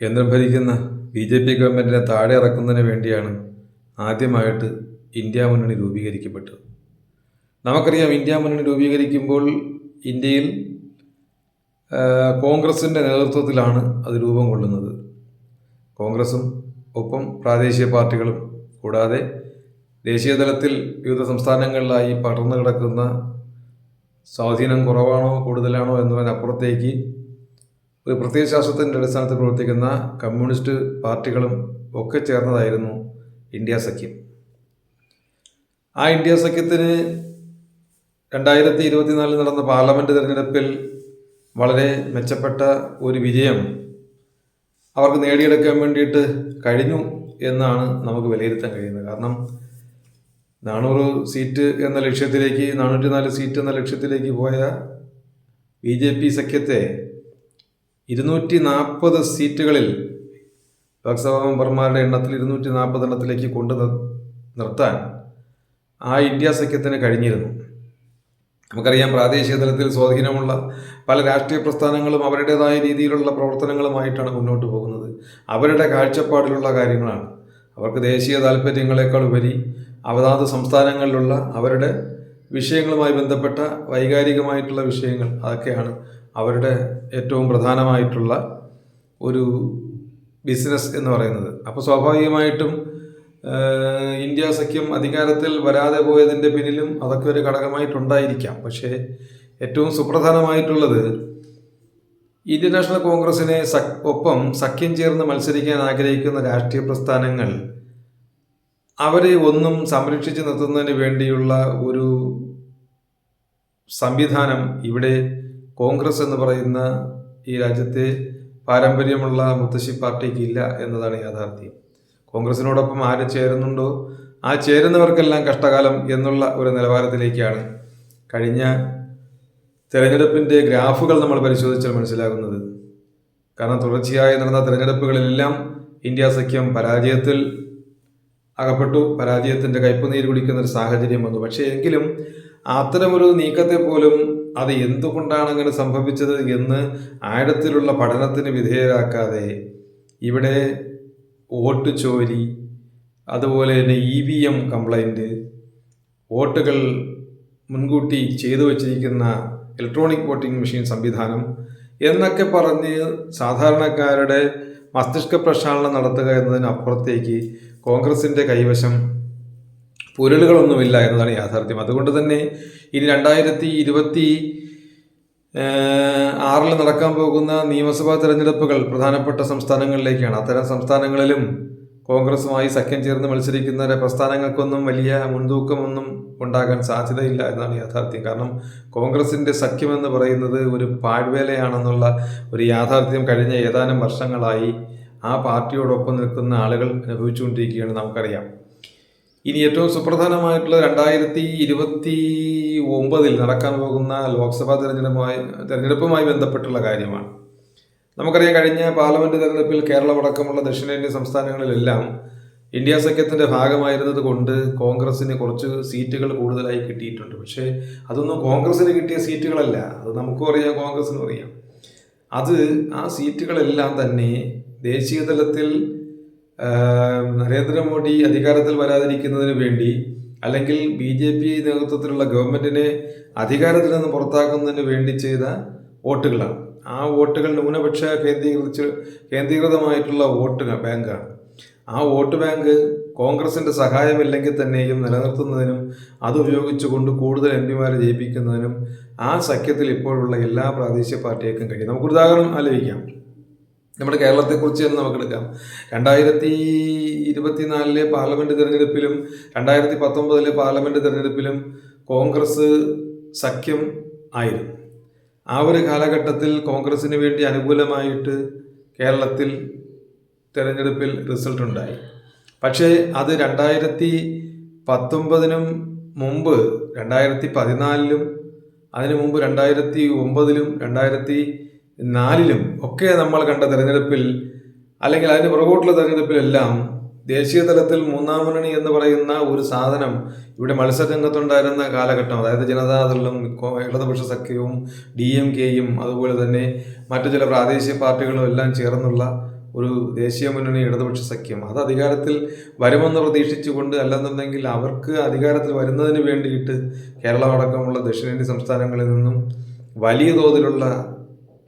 കേന്ദ്രം ഭരിക്കുന്ന B J P ഗവൺമെന്റിനെ താഴെ ഇറക്കുന്നതിന് വേണ്ടിയാണ് ആദ്യമായിട്ട് ഇന്ത്യ മുന്നണി രൂപീകരിക്കപ്പെട്ടത്. നമുക്കറിയാം ഇന്ത്യ മുന്നണി രൂപീകരിക്കുമ്പോൾ ഇന്ത്യയിൽ കോൺഗ്രസിന്റെ നേതൃത്വത്തിലാണ് അത് രൂപം കൊള്ളുന്നത്. കോൺഗ്രസും ഒപ്പം പ്രാദേശിക പാർട്ടികളും കൂടാതെ ദേശീയ തലത്തിൽ വിവിധ സംസ്ഥാനങ്ങളിലായി പടർന്നു കിടക്കുന്ന സ്വാധീനം കുറവാണോ കൂടുതലാണോ എന്നതിനപ്പുറത്തേക്ക് ഒരു പ്രത്യയശാസ്ത്രത്തിന്റെ അടിസ്ഥാനത്തിൽ പ്രവർത്തിക്കുന്ന കമ്മ്യൂണിസ്റ്റ് പാർട്ടികളും ഒക്കെ ചേർന്നതായിരുന്നു ഇന്ത്യ സഖ്യം. ആ ഇന്ത്യ സഖ്യത്തിന് രണ്ടായിരത്തി ഇരുപത്തിനാലിൽ നടന്ന പാർലമെന്റ് തിരഞ്ഞെടുപ്പിൽ വളരെ മെച്ചപ്പെട്ട ഒരു വിജയം അവർക്ക് നേടിയെടുക്കാൻ വേണ്ടിയിട്ട് കഴിഞ്ഞു എന്നാണ് നമുക്ക് വിലയിരുത്താൻ കഴിയുന്നത്. കാരണം നാനൂറ് സീറ്റ് എന്ന ലക്ഷ്യത്തിലേക്ക് നാനൂറ്റി നാല് സീറ്റ് എന്ന ലക്ഷ്യത്തിലേക്ക് പോയ ബി ജെ പി സഖ്യത്തെ ഇരുന്നൂറ്റി നാൽപ്പത് സീറ്റുകളിൽ ലോക്സഭാ മെമ്പർമാരുടെ എണ്ണത്തിൽ ഇരുന്നൂറ്റി നാൽപ്പത് എണ്ണത്തിലേക്ക് കൊണ്ടു നിർ- നിർത്താൻ ആ ഇന്ത്യ സഖ്യത്തിന് കഴിഞ്ഞിരുന്നു. നമുക്കറിയാം പ്രാദേശിക തലത്തിൽ സ്വാധീനമുള്ള പല രാഷ്ട്രീയ പ്രസ്ഥാനങ്ങളും അവരുടേതായ രീതിയിലുള്ള പ്രവർത്തനങ്ങളുമായിട്ടാണ് മുന്നോട്ട് പോകുന്നത്. അവരുടെ കാഴ്ചപ്പാടിലുള്ള കാര്യങ്ങളാണ്. അവർക്ക് ദേശീയ താല്പര്യങ്ങളെക്കാൾ ഉപരി അവതാത് സംസ്ഥാനങ്ങളിലുള്ള അവരുടെ വിഷയങ്ങളുമായി ബന്ധപ്പെട്ട വൈകാരികമായിട്ടുള്ള വിഷയങ്ങൾ അതൊക്കെയാണ് അവരുടെ ഏറ്റവും പ്രധാനമായിട്ടുള്ള ഒരു ബിസിനസ് എന്ന് പറയുന്നത്. അപ്പോൾ സ്വാഭാവികമായിട്ടും ഇന്ത്യ സഖ്യം അധികാരത്തിൽ വരാതെ പോയതിന്റെ പിന്നിലും അതൊക്കെ ഒരു ഘടകമായിട്ടുണ്ടായിരിക്കാം. പക്ഷേ ഏറ്റവും സുപ്രധാനമായിട്ടുള്ളത് ഇന്ത്യൻ നാഷണൽ കോൺഗ്രസിനെ ഒപ്പം സഖ്യം ചേർന്ന് മത്സരിക്കാൻ ആഗ്രഹിക്കുന്ന രാഷ്ട്രീയ പ്രസ്ഥാനങ്ങൾ അവരെ ഒന്നും സംരക്ഷിച്ചു നിർത്തുന്നതിന് വേണ്ടിയുള്ള ഒരു സംവിധാനം ഇവിടെ കോൺഗ്രസ് എന്ന് പറയുന്ന ഈ രാജ്യത്തെ പാരമ്പര്യമുള്ള മുത്തശ്ശി പാർട്ടിക്ക് ഇല്ല എന്നതാണ് യാഥാർത്ഥ്യം. കോൺഗ്രസിനോടൊപ്പം ആര് ചേരുന്നുണ്ടോ? ആ ചേരുന്നവർക്കെല്ലാം കഷ്ടകാലം എന്നുള്ള ഒരു നിലവാരത്തിലേക്കാണ് കഴിഞ്ഞ തെരഞ്ഞെടുപ്പിന്റെ ഗ്രാഫുകൾ നമ്മൾ പരിശോധിച്ചാൽ മനസ്സിലാകുന്നത്. കാരണം തുടർച്ചയായി നടന്ന തെരഞ്ഞെടുപ്പുകളിലെല്ലാം ഇന്ത്യ സഖ്യം പരാജയത്തിൽ അകപ്പെട്ടു പരാജയത്തിന്റെ കയ്പുനീര് കുടിക്കുന്ന ഒരു സാഹചര്യം വന്നു. പക്ഷേ എങ്കിലും അത്തരമൊരു നീക്കത്തെ പോലും അത് എന്തുകൊണ്ടാണ് അങ്ങനെ സംഭവിച്ചത് എന്ന് ആഴത്തിലുള്ള പഠനത്തിന് വിധേയരാക്കാതെ ഇവിടെ വോട്ട് ചോരി അതുപോലെ തന്നെ ഇ വി എം കംപ്ലൈന്റ് വോട്ടുകൾ മുൻകൂട്ടി ചെയ്തു വച്ചിരിക്കുന്ന ഇലക്ട്രോണിക് വോട്ടിംഗ് മെഷീൻ സംവിധാനം എന്നൊക്കെ പറഞ്ഞ് സാധാരണക്കാരുടെ മസ്തിഷ്ക പ്രക്ഷാളനം നടത്തുക എന്നതിനപ്പുറത്തേക്ക് കോൺഗ്രസിന്റെ കൈവശം പൊരുളുകളൊന്നുമില്ല എന്നതാണ് യാഥാർത്ഥ്യം. അതുകൊണ്ട് തന്നെ ഇനി രണ്ടായിരത്തി ഇരുപത്തി ആറിൽ നടക്കാൻ പോകുന്ന നിയമസഭാ തെരഞ്ഞെടുപ്പുകൾ പ്രധാനപ്പെട്ട സംസ്ഥാനങ്ങളിലേക്കാണ്. അത്തരം സംസ്ഥാനങ്ങളിലും കോൺഗ്രസുമായി സഖ്യം ചേർന്ന് മത്സരിക്കുന്ന പ്രസ്ഥാനങ്ങൾക്കൊന്നും വലിയ മുൻതൂക്കമൊന്നും ഉണ്ടാകാൻ സാധ്യതയില്ല എന്നാണ് യാഥാർത്ഥ്യം. കാരണം കോൺഗ്രസിന്റെ സഖ്യമെന്ന് പറയുന്നത് ഒരു പാഴ്വേലയാണെന്നുള്ള ഒരു യാഥാർത്ഥ്യം കഴിഞ്ഞ ഏതാനും വർഷങ്ങളായി ആ പാർട്ടിയോടൊപ്പം നിൽക്കുന്ന ആളുകൾ അനുഭവിച്ചുകൊണ്ടിരിക്കുകയാണ് നമുക്കറിയാം. ഇനി ഏറ്റവും സുപ്രധാനമായിട്ടുള്ള രണ്ടായിരത്തി ഇരുപത്തി ഒമ്പതിൽ നടക്കാൻ പോകുന്ന ലോക്സഭാ തെരഞ്ഞെടുപ്പുമായി തെരഞ്ഞെടുപ്പുമായി ബന്ധപ്പെട്ടുള്ള കാര്യമാണ്. നമുക്കറിയാം കഴിഞ്ഞ പാർലമെന്റ് തെരഞ്ഞെടുപ്പിൽ കേരളമടക്കമുള്ള ദക്ഷിണേന്ത്യൻ സംസ്ഥാനങ്ങളിലെല്ലാം ഇന്ത്യ സഖ്യത്തിന്റെ ഭാഗമായിരുന്നത് കൊണ്ട് കോൺഗ്രസിന് കുറച്ച് സീറ്റുകൾ കൂടുതലായി കിട്ടിയിട്ടുണ്ട്. പക്ഷേ അതൊന്നും കോൺഗ്രസിന് കിട്ടിയ സീറ്റുകളല്ല. അത് നമുക്കും അറിയാം കോൺഗ്രസിനും അറിയാം. അത് ആ സീറ്റുകളെല്ലാം തന്നെ ദേശീയ തലത്തിൽ നരേന്ദ്രമോദി അധികാരത്തിൽ വരാതിരിക്കുന്നതിന് വേണ്ടി അല്ലെങ്കിൽ ബി ജെ പി നേതൃത്വത്തിലുള്ള ഗവൺമെന്റിനെ അധികാരത്തിൽ നിന്ന് പുറത്താക്കുന്നതിന് വേണ്ടി ചെയ്ത വോട്ടുകളാണ്. ആ വോട്ടുകൾ ന്യൂനപക്ഷ കേന്ദ്രീകരിച്ച് കേന്ദ്രീകൃതമായിട്ടുള്ള വോട്ട് ബാങ്കാണ്. ആ വോട്ട് ബാങ്ക് കോൺഗ്രസിന്റെ സഹായമില്ലെങ്കിൽ തന്നെയും നിലനിർത്തുന്നതിനും അത് ഉപയോഗിച്ചുകൊണ്ട് കൂടുതൽ എം പിമാരെ ജയിപ്പിക്കുന്നതിനും ആ സഖ്യത്തിൽ ഇപ്പോഴുള്ള എല്ലാ പ്രാദേശിക പാർട്ടികൾക്കും കഴിയും. നമുക്കൊരു ഉദാഹരണം ആലോചിക്കാം. നമ്മുടെ കേരളത്തെക്കുറിച്ച് തന്നെ നമുക്ക് എടുക്കാം രണ്ടായിരത്തി ഇരുപത്തിനാലിലെ പാർലമെന്റ് തിരഞ്ഞെടുപ്പിലും രണ്ടായിരത്തി പത്തൊമ്പതിലെ പാർലമെന്റ് തിരഞ്ഞെടുപ്പിലും കോൺഗ്രസ് സഖ്യം ആയിരുന്നു. ആ ഒരു കാലഘട്ടത്തിൽ കോൺഗ്രസിന് വേണ്ടി അനുകൂലമായിട്ട് കേരളത്തിൽ തിരഞ്ഞെടുപ്പിൽ റിസൾട്ട് ഉണ്ടായി. പക്ഷേ അത് രണ്ടായിരത്തി പത്തൊമ്പതിനും മുമ്പ് രണ്ടായിരത്തി പതിനാലിലും അതിനു മുമ്പ് രണ്ടായിരത്തി ഒമ്പതിലും രണ്ടായിരത്തി നാലിലും ഒക്കെ നമ്മൾ കണ്ട തെരഞ്ഞെടുപ്പിൽ അല്ലെങ്കിൽ അതിന് പുറകോട്ടുള്ള തെരഞ്ഞെടുപ്പിലെല്ലാം ദേശീയ തലത്തിൽ മൂന്നാം മുന്നണി എന്ന് പറയുന്ന ഒരു സാധനം ഇവിടെ മത്സരരംഗത്തുണ്ടായിരുന്ന കാലഘട്ടം. അതായത് ജനതാദളും ഇടതുപക്ഷ സഖ്യവും ഡി എം കെയും അതുപോലെ തന്നെ മറ്റു ചില പ്രാദേശിക പാർട്ടികളും എല്ലാം ചേർന്നുള്ള ഒരു ദേശീയ മുന്നണി ഇടതുപക്ഷ സഖ്യം. അത് അധികാരത്തിൽ വരുമെന്ന് പ്രതീക്ഷിച്ചുകൊണ്ട് അല്ലെന്നുണ്ടെങ്കിൽ അവർക്ക് അധികാരത്തിൽ വരുന്നതിന് വേണ്ടിയിട്ട് കേരളം അടക്കമുള്ള ദക്ഷിണേന്ത്യൻ സംസ്ഥാനങ്ങളിൽ നിന്നും വലിയ തോതിലുള്ള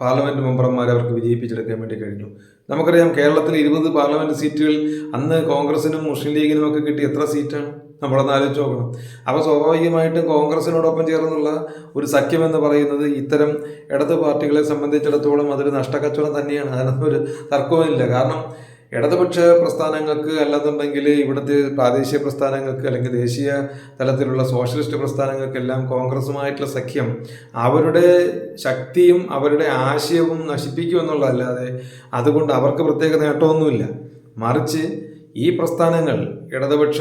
പാർലമെന്റ് മെമ്പർമാരെ അവർക്ക് വിജയിപ്പിച്ചെടുക്കാൻ വേണ്ടി കഴിഞ്ഞു. നമുക്കറിയാം കേരളത്തിൽ ഇരുപത് പാർലമെന്റ് സീറ്റുകൾ അന്ന് കോൺഗ്രസിനും മുസ്ലിം ലീഗിനും ഒക്കെ കിട്ടി എത്ര സീറ്റാണ്? നമ്മളൊന്ന് ആലോചിച്ച് നോക്കണം. അപ്പോൾ സ്വാഭാവികമായിട്ടും കോൺഗ്രസിനോടൊപ്പം ചേർന്നുള്ള ഒരു സഖ്യം എന്ന് പറയുന്നത് ഇത്തരം ഇടത് പാർട്ടികളെ സംബന്ധിച്ചിടത്തോളം അതൊരു നഷ്ടക്കച്ചവടം തന്നെയാണ്. അതിനൊന്നും ഒരു തർക്കവുമില്ല. കാരണം ഇടതുപക്ഷ പ്രസ്ഥാനങ്ങൾക്ക് അല്ലെന്നുണ്ടെങ്കിൽ ഇവിടുത്തെ പ്രാദേശിക പ്രസ്ഥാനങ്ങൾക്ക് അല്ലെങ്കിൽ ദേശീയ തലത്തിലുള്ള സോഷ്യലിസ്റ്റ് പ്രസ്ഥാനങ്ങൾക്കെല്ലാം കോൺഗ്രസുമായിട്ടുള്ള സഖ്യം അവരുടെ ശക്തിയും അവരുടെ ആശയവും നശിപ്പിക്കുമെന്നുള്ളതല്ലാതെ അതുകൊണ്ട് അവർക്ക് പ്രത്യേക നേട്ടമൊന്നുമില്ല. മറിച്ച് ഈ പ്രസ്ഥാനങ്ങൾ ഇടതുപക്ഷ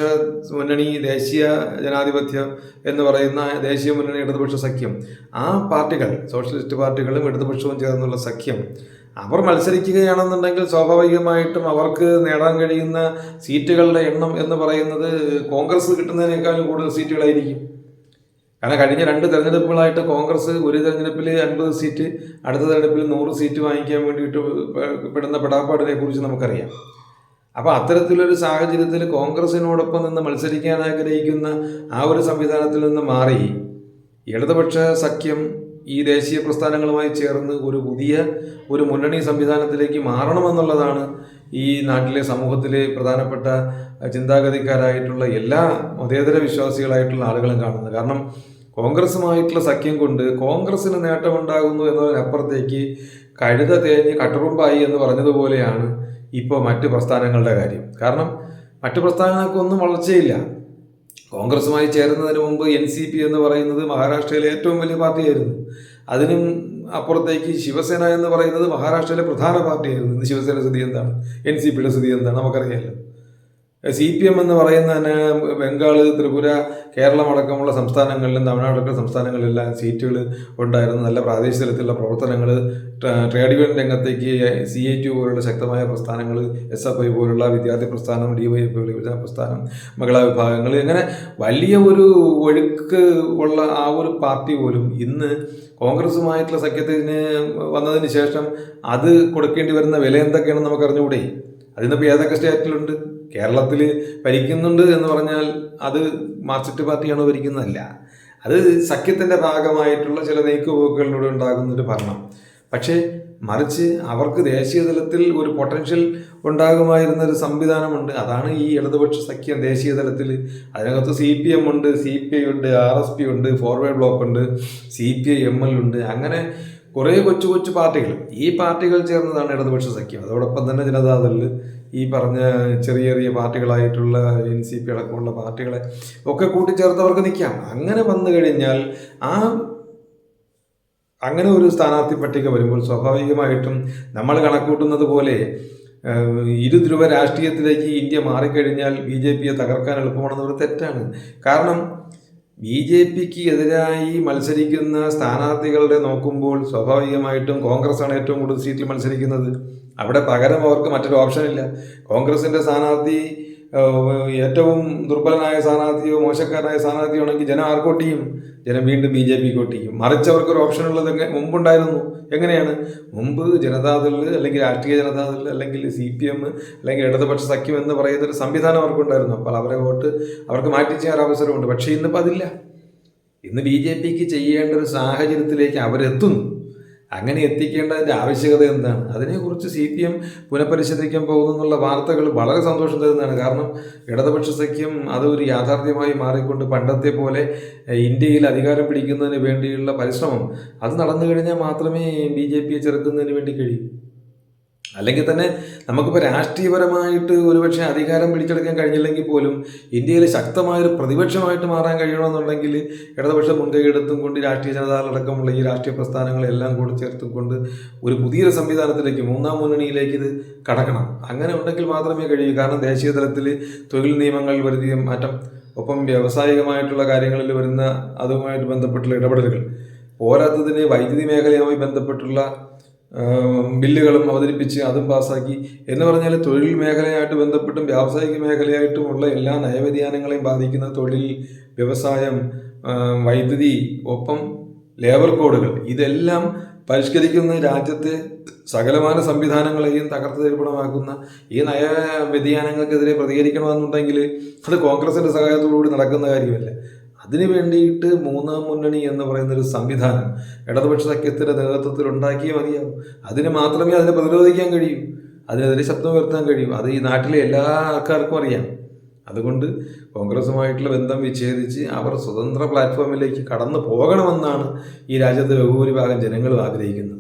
മുന്നണി ദേശീയ ജനാധിപത്യം എന്ന് പറയുന്ന ദേശീയ മുന്നണി ഇടതുപക്ഷ സഖ്യം ആ പാർട്ടികൾ സോഷ്യലിസ്റ്റ് പാർട്ടികളും ഇടതുപക്ഷവും ചേർന്നുള്ള സഖ്യം അവർ മത്സരിക്കുകയാണെന്നുണ്ടെങ്കിൽ സ്വാഭാവികമായിട്ടും അവർക്ക് നേടാൻ കഴിയുന്ന സീറ്റുകളുടെ എണ്ണം എന്ന് പറയുന്നത് കോൺഗ്രസ് കിട്ടുന്നതിനേക്കാളും കൂടുതൽ സീറ്റുകളായിരിക്കും. കാരണം കഴിഞ്ഞ രണ്ട് തെരഞ്ഞെടുപ്പുകളായിട്ട് കോൺഗ്രസ് ഒരു തെരഞ്ഞെടുപ്പിൽ അൻപത് സീറ്റ് അടുത്ത തെരഞ്ഞെടുപ്പിൽ നൂറ് സീറ്റ് വാങ്ങിക്കാൻ വേണ്ടിയിട്ട് പെടുന്ന പെടാപ്പാടിനെ കുറിച്ച് നമുക്കറിയാം. അപ്പോൾ അത്തരത്തിലൊരു സാഹചര്യത്തിൽ കോൺഗ്രസിനോടൊപ്പം നിന്ന് മത്സരിക്കാൻ ആഗ്രഹിക്കുന്ന ആ ഒരു സംവിധാനത്തിൽ നിന്ന് മാറി ഇടതുപക്ഷ സഖ്യം ഈ ദേശീയ പ്രസ്ഥാനങ്ങളുമായി ചേർന്ന് ഒരു പുതിയ ഒരു മുന്നണി സംവിധാനത്തിലേക്ക് മാറണമെന്നുള്ളതാണ് ഈ നാട്ടിലെ സമൂഹത്തിലെ പ്രധാനപ്പെട്ട ചിന്താഗതിക്കാരായിട്ടുള്ള എല്ലാ മതേതര വിശ്വാസികളായിട്ടുള്ള ആളുകളും കാണുന്നത്. കാരണം കോൺഗ്രസുമായിട്ടുള്ള സഖ്യം കൊണ്ട് കോൺഗ്രസിന് നേട്ടമുണ്ടാകുന്നു എന്നതിനപ്പുറത്തേക്ക് കഴുത തേഞ്ഞ് കട്ടുറുമ്പായി എന്ന് പറഞ്ഞതുപോലെയാണ് ഇപ്പോൾ മറ്റ് പ്രസ്ഥാനങ്ങളുടെ കാര്യം. കാരണം മറ്റു പ്രസ്ഥാനങ്ങൾക്കൊന്നും വളർച്ചയില്ല. കോൺഗ്രസുമായി ചേരുന്നതിന് മുമ്പ് എൻ സി പി എന്ന് പറയുന്നത് മഹാരാഷ്ട്രയിലെ ഏറ്റവും വലിയ പാർട്ടിയായിരുന്നു. അതിനും അപ്പുറത്തേക്ക് ശിവസേന എന്ന് പറയുന്നത് മഹാരാഷ്ട്രയിലെ പ്രധാന പാർട്ടിയായിരുന്നു. ഇന്ന് ശിവസേന സ്ഥിതി എന്താണ്? എൻ സി പിയുടെ സ്ഥിതി എന്താണ്? നമുക്കറിയാമല്ലോ സി പി എം എന്ന് പറയുന്ന തന്നെ ബംഗാൾ ത്രിപുര കേരളം അടക്കമുള്ള സംസ്ഥാനങ്ങളിലും തമിഴ്നാടൊക്കെ സംസ്ഥാനങ്ങളിലെല്ലാം സീറ്റുകൾ ഉണ്ടായിരുന്നു. നല്ല പ്രാദേശിക തലത്തിലുള്ള പ്രവർത്തനങ്ങൾ ട്രേഡ് യൂണിയൻ രംഗത്തേക്ക് സി ഐ ടി പോലുള്ള ശക്തമായ പ്രസ്ഥാനങ്ങൾ എസ് എഫ് ഐ പോലുള്ള വിദ്യാർത്ഥി പ്രസ്ഥാനം ഡി വൈ എഫ് വിദ്യാ പ്രസ്ഥാനം മഹിളാ വിഭാഗങ്ങൾ ഇങ്ങനെ വലിയ ഒരു ഒഴുക്ക് ഉള്ള ആ ഒരു പാർട്ടി പോലും ഇന്ന് കോൺഗ്രസുമായിട്ടുള്ള സഖ്യത്തിന് വന്നതിന് ശേഷം അത് കൊടുക്കേണ്ടി വരുന്ന വില എന്തൊക്കെയാണെന്ന് നമുക്ക് അറിഞ്ഞുകൂടെ അതിന്നിപ്പോൾ ഏതൊക്കെ സ്റ്റേറ്റിലുണ്ട്? കേരളത്തിൽ ഭരിക്കുന്നുണ്ട് എന്ന് പറഞ്ഞാൽ അത് മാർക്സിസ്റ്റ് പാർട്ടിയാണോ ഭരിക്കുന്നതല്ല. അത് സഖ്യത്തിന്റെ ഭാഗമായിട്ടുള്ള ചില നീക്കുപോക്കുകളിലൂടെ ഉണ്ടാകുന്നൊരു ഭരണം. പക്ഷേ മറിച്ച് അവർക്ക് ദേശീയ തലത്തിൽ ഒരു പൊട്ടൻഷ്യൽ ഉണ്ടാകുമായിരുന്ന ഒരു സംവിധാനമുണ്ട്. അതാണ് ഈ ഇടതുപക്ഷ സഖ്യം ദേശീയ തലത്തിൽ. അതിനകത്ത് സി പി എം ഉണ്ട് സി പി ഐ ഉണ്ട് ആർ എസ് പി ഉണ്ട് ഫോർവേഡ് ബ്ലോക്ക് ഉണ്ട് C P I M L ഉണ്ട്. അങ്ങനെ കുറേ കൊച്ചു കൊച്ചു പാർട്ടികൾ. ഈ പാർട്ടികൾ ചേർന്നതാണ് ഇടതുപക്ഷ സഖ്യം. അതോടൊപ്പം തന്നെ ജനതാദളിൽ ഈ പറഞ്ഞ ചെറിയ ചെറിയ പാർട്ടികളായിട്ടുള്ള എൻ സി പി അടക്കമുള്ള പാർട്ടികളെ ഒക്കെ കൂട്ടിച്ചേർത്തവർക്ക് നിൽക്കാം. അങ്ങനെ വന്നു കഴിഞ്ഞാൽ ആ അങ്ങനെ ഒരു സ്ഥാനാർത്ഥി പട്ടിക വരുമ്പോൾ സ്വാഭാവികമായിട്ടും നമ്മൾ കണക്കൂട്ടുന്നത് പോലെ ഇരുധ്രുവ രാഷ്ട്രീയത്തിലേക്ക് ഇന്ത്യ മാറിക്കഴിഞ്ഞാൽ ബി ജെ പിയെ തകർക്കാൻ എളുപ്പമാണെന്നൊരു തെറ്റാണ്. കാരണം ബി ജെ പിക്ക് എതിരായി മത്സരിക്കുന്ന സ്ഥാനാർത്ഥികളുടെ നോക്കുമ്പോൾ സ്വാഭാവികമായിട്ടും കോൺഗ്രസ് ആണ് ഏറ്റവും കൂടുതൽ സീറ്റിൽ മത്സരിക്കുന്നത്. അവിടെ പകരം അവർക്ക് മറ്റൊരു ഓപ്ഷനില്ല കോൺഗ്രസിന്റെ സ്ഥാനാർത്ഥി ഏറ്റവും ദുർബലനായ സ്ഥാനാർത്ഥിയോ മോശക്കാരനായ സ്ഥാനാർത്ഥിയോ ആണെങ്കിൽ ജനം ആർക്കോട്ട് ചെയ്യും? ജനം വീണ്ടും ബി ജെ പി കോട്ട് ചെയ്യും. മറിച്ച് അവർക്കൊരു ഉള്ളത് മുമ്പുണ്ടായിരുന്നു. എങ്ങനെയാണ്? മുമ്പ് ജനതാദൾ അല്ലെങ്കിൽ രാഷ്ട്രീയ ജനതാദൾ അല്ലെങ്കിൽ സി പി എം അല്ലെങ്കിൽ ഇടതുപക്ഷ സഖ്യം എന്ന് പറയുന്ന ഒരു സംവിധാനം അവർക്കുണ്ടായിരുന്നു. അപ്പോൾ അവരെ വോട്ട് അവർക്ക് മാറ്റി ചെയ്യാൻ അവസരമുണ്ട്. പക്ഷേ ഇന്നിപ്പോൾ അതില്ല. ഇന്ന് ബി ജെ പിക്ക് ചെയ്യേണ്ട ഒരു സാഹചര്യത്തിലേക്ക് അവരെത്തുന്നു. അങ്ങനെ എത്തിക്കേണ്ടതിന്റെ ആവശ്യകത എന്താണ്? അതിനെക്കുറിച്ച് സി പി എം പുനഃപരിശോധിക്കാൻ പോകുന്നുള്ള വാർത്തകൾ വളരെ സന്തോഷം തരുന്നതാണ്. കാരണം ഇടതുപക്ഷ സഖ്യം അത് ഒരു യാഥാർത്ഥ്യമായി മാറിക്കൊണ്ട് പണ്ടത്തെ പോലെ ഇന്ത്യയിൽ അധികാരം പിടിക്കുന്നതിന് വേണ്ടിയുള്ള പരിശ്രമം അത് നടന്നു കഴിഞ്ഞാൽ മാത്രമേ ബി ജെ പിയെ ചെറുക്കുന്നതിന് വേണ്ടി കഴിയൂ. അല്ലെങ്കിൽ തന്നെ നമുക്കിപ്പോൾ രാഷ്ട്രീയപരമായിട്ട് ഒരുപക്ഷെ അധികാരം പിടിച്ചെടുക്കാൻ കഴിഞ്ഞില്ലെങ്കിൽ പോലും ഇന്ത്യയിൽ ശക്തമായൊരു പ്രതിപക്ഷമായിട്ട് മാറാൻ കഴിയണമെന്നുണ്ടെങ്കിൽ ഇടതുപക്ഷ മുൻകൈ എടുത്തും കൊണ്ട് രാഷ്ട്രീയ ജനതാളടക്കമുള്ള ഈ രാഷ്ട്രീയ പ്രസ്ഥാനങ്ങളെല്ലാം കൂടി ചേർത്തും കൊണ്ട് ഒരു പുതിയ സംവിധാനത്തിലേക്ക് മൂന്നാം മുന്നണിയിലേക്ക് ഇത് കടക്കണം. അങ്ങനെ ഉണ്ടെങ്കിൽ മാത്രമേ കഴിയൂ. കാരണം ദേശീയ തലത്തിൽ തൊഴിൽ നിയമങ്ങൾ വരുത്തിയ മാറ്റം ഒപ്പം വ്യാവസായികമായിട്ടുള്ള കാര്യങ്ങളിൽ വരുന്ന അതുമായിട്ട് ബന്ധപ്പെട്ടുള്ള ഇടപെടലുകൾ പോരാത്തതിന് വൈദ്യുതി മേഖലയുമായി ബന്ധപ്പെട്ടുള്ള ബില്ലുകളും അവതരിപ്പിച്ച് അതും പാസ്സാക്കി. എന്ന് പറഞ്ഞാൽ തൊഴിൽ മേഖലയായിട്ട് ബന്ധപ്പെട്ടും വ്യാവസായിക മേഖലയായിട്ടുമുള്ള എല്ലാ നയവ്യതിയാനങ്ങളെയും ബാധിക്കുന്ന തൊഴിൽ വ്യവസായം വൈദ്യുതി ഒപ്പം ലേബർ കോഡുകൾ. ഇതെല്ലാം പരിഷ്കരിക്കുന്ന രാജ്യത്തെ സകലമാന സംവിധാനങ്ങളെയും തകർത്ത് തരിപ്പണമാക്കുന്ന ഈ നയ വ്യതിയാനങ്ങൾക്കെതിരെ പ്രതികരിക്കണമെന്നുണ്ടെങ്കിൽ അത് കോൺഗ്രസിന്റെ സഹായത്തോടുകൂടി നടക്കുന്ന കാര്യമല്ല. അതിനു വേണ്ടിയിട്ട് മൂന്നാം മുന്നണി എന്ന് പറയുന്ന ഒരു സംവിധാനം ഇടതുപക്ഷ സഖ്യത്തിന്റെ നേതൃത്വത്തിൽ ഉണ്ടാക്കിയേ മതിയാവും. അതിന് മാത്രമേ അതിനെ പ്രതിരോധിക്കാൻ കഴിയൂ. അതിനെതിരെ ശബ്ദം ഉയർത്താൻ കഴിയും. അത് ഈ നാട്ടിലെ എല്ലാ ആൾക്കാർക്കും അറിയാം. അതുകൊണ്ട് കോൺഗ്രസുമായിട്ടുള്ള ബന്ധം വിച്ഛേദിച്ച് അവർ സ്വതന്ത്ര പ്ലാറ്റ്ഫോമിലേക്ക് കടന്നു പോകണമെന്നാണ് ഈ രാജ്യത്തെ ബഹുഭൂരിഭാഗം ജനങ്ങളും ആഗ്രഹിക്കുന്നത്.